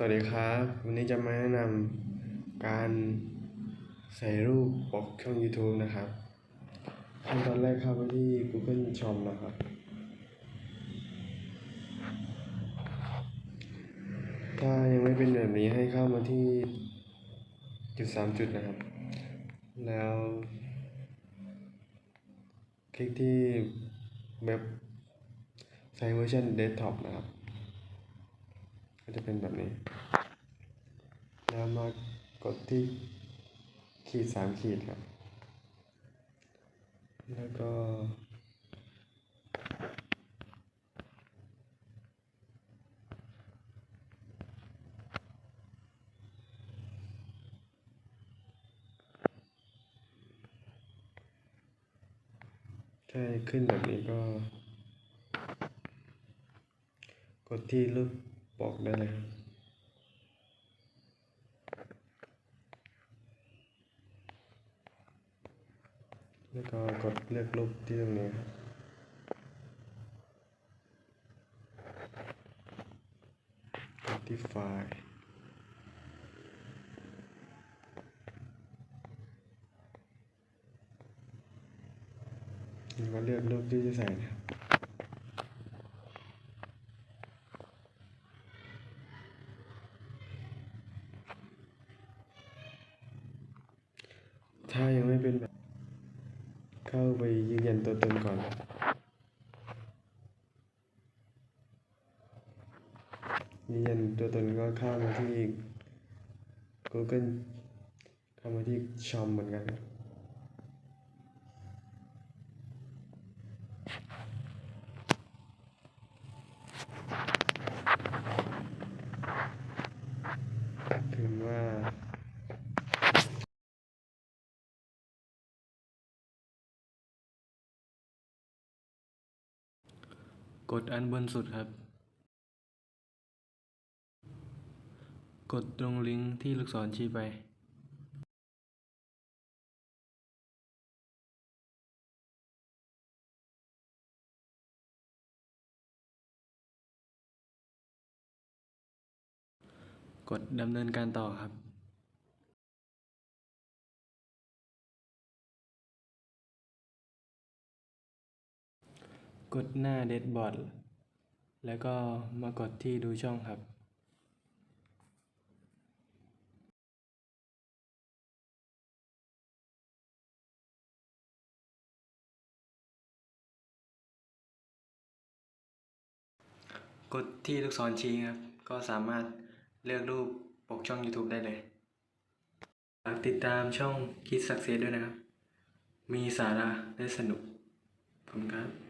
สวัสดีครับวันนี้จะมาแนะนำการใส่รูปปกช่อง YouTube นะครับขั้นตอนแรกเข้าไปที่ Google Shop นะครับ ถ้ายังไม่เป็นแบบนี้ให้เข้ามาที่จุดสามจุดนะครับ แล้ว คลิกที่เว็บใช้เวอร์ชันเดสก์ท็อปนะครับ ก็จะเป็นแบบนี้ แล้วมากดที่ขีดสามขีดครับ แล้วก็ใช่ขึ้นแบบนี้ก็ กดที่รูป บอกได้เลยแล้วก็กดเลือกรูปที่ตรงนี้ครับกดที่ไฟล์แล้วก็เลือกรูปที่จะใส่นะครับ ถ้ายังไม่เป็นแบบเข้าไปยืนยันตัวตนก่อน ยืนยันตัวตนก็เข้ามาที่ Google เข้ามาที่ชอมเหมือนกันครับถึงว่า กดอันบนสุดครับ กดตรงลิงก์ที่ลูกศรชี้ไปกดดำเนินการต่อครับ กดหน้าเดดบอร์ดแล้วก็มากดที่ดูช่องครับ กดที่ลูกศรชี้ครับ ก็สามารถเลือกรูปปกช่อง YouTube ได้เลยฝากติดตามช่องคิดสักเซสด้วยนะครับ มีสาระและสนุกขอบคุณครับ